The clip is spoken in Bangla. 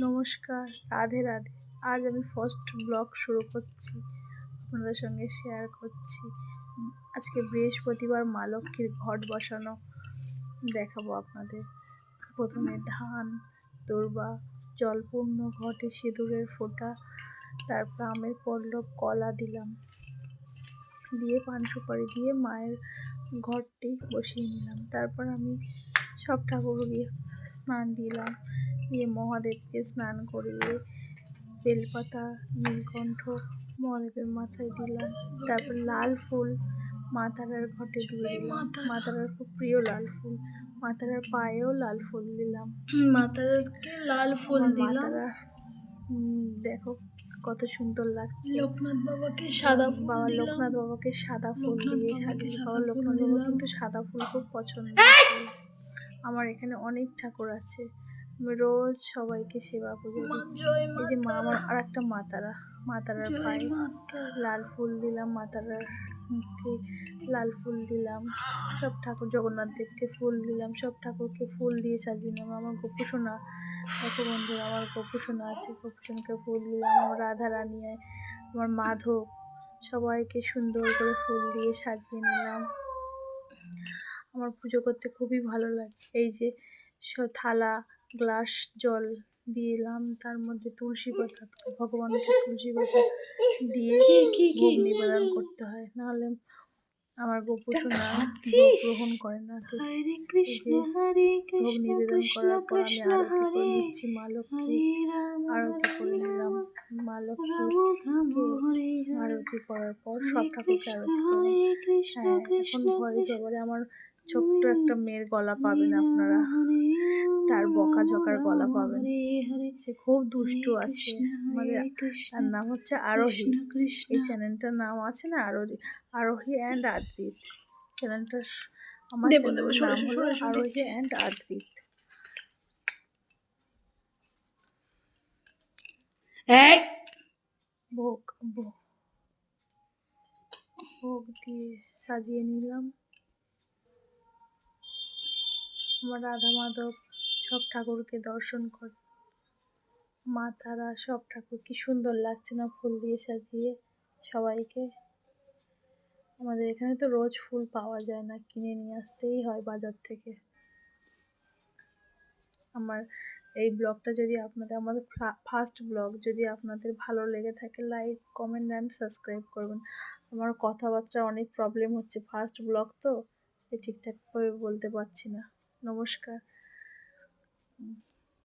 নমস্কার, রাধে রাধে। আজ আমি ফার্স্ট ব্লগ শুরু করছি। আপনাদের সঙ্গে শেয়ার করছি। আজকে বৃহস্পতিবার মা লক্ষ্মীর ঘট বসানো দেখাবো আপনাদের। প্রথমে ধান, দূর্বা, জলপূর্ণ ঘটে সিঁদুরের ফোঁটা, তারপর আমের পল্লব, কলা দিলাম। দিয়ে পান সুপারি দিয়ে মায়ের ঘরটি বসিয়ে নিলাম। তারপর আমি সব ঠাকুর ঠাকুরকে স্নান দিলাম। দিয়ে মহাদেবকে স্নান করিয়ে বেলপাতা নীলকণ্ঠ মহাদেবের মাথায় দিলাম। তারপর লাল ফুল মা তারার ঘটে দিয়ে দিলাম। মা তারার খুব প্রিয় লাল ফুল। মা তারার পায়েও লাল ফুল দিলাম। মাতাকে লাল ফুল দিলাম। দেখো কত সুন্দর লাগছে। লোকনাথ বাবাকে সাদা বাবা লোকনাথ বাবাকে সাদা ফুল দিয়ে সাজিয়ে বাবা লোকনাথ বাবা কিন্তু সাদা ফুল খুব পছন্দ আমার এখানে অনেক ঠাকুর আছে। রোজ সবাইকে সেবা পুজো দিই। এই যে মা আমার আর একটা মাতারা মাতারার পায়ে লাল ফুল দিলাম মাতারার মুখে লাল ফুল দিলাম। সব ঠাকুর জগন্নাথ দেবকে ফুল দিলাম সব ঠাকুরকে ফুল দিয়ে সাজিয়ে নিলাম। আমার গোপুসোনা দেখো বন্ধুরা আমার গোপুসোনা আছে গোপুসোনাকে ফুল দিলাম। আমার রাধা রানী আমার মাধব সবাইকে সুন্দর করে ফুল দিয়ে সাজিয়ে নিলাম। আমার পুজো করতে খুবই ভালো লাগে। এই যে থালা গ্লাস জল দিলাম তার মধ্যে তুলসী পাতা ভগবানকে তুলসী পাতা দিয়ে কি কি কি? ভোগ নিবেদন করতে হয়। নাহলে আমার ভোগ খাচ্ছিস? গ্রহণ করে না। তো ভোগ নিবেদন করার পর আমি আরতি করে হরে নিচ্ছি মা লক্ষ্মী। আরতি করে নিলাম মা লক্ষ্মী আরতি করার পর সব ঠাকুরকে আরতি করে। হ্যাঁ এখন ভয়েস ওভারে আমার ছোট্ট একটা মেয়ের গলা পাবেন আপনারা। তার বকাঝকার গলা পাবেন হরে সে খুব দুষ্টু আছে। আমাদের তার নাম হচ্ছে আরোহী। এই চ্যানেলটার নাম আছে না আরোহী? আরোহী অ্যান্ড আদ্রিত। চ্যানেলটা আমার দেবো, দেবো, চ্যানেলের নাম হলো আরোহী অ্যান্ড আদ্রিত। ভোগ ভোগ ভোগ দিয়ে সাজিয়ে নিলাম। আমার রাধা মাধব সব ঠাকুরকে দর্শন করে। মা, তারা সব ঠাকুর কি সুন্দর লাগছে না ফুল দিয়ে সাজিয়ে সবাইকে। আমাদের এখানে তো রোজ ফুল পাওয়া যায় না, কিনে নিয়ে আসতেই হয় বাজার থেকে। আমার এই ব্লগটা যদি আপনাদের, আমাদের ফার্স্ট ব্লগ যদি আপনাদের ভালো লেগে থাকে লাইক কমেন্ট অ্যান্ড সাবস্ক্রাইব করবেন। আমার কথাবার্তা অনেক প্রবলেম হচ্ছে ফার্স্ট ব্লগ তো ঠিকঠাকভাবে বলতে পারছি না। নমস্কার। Mm-hmm.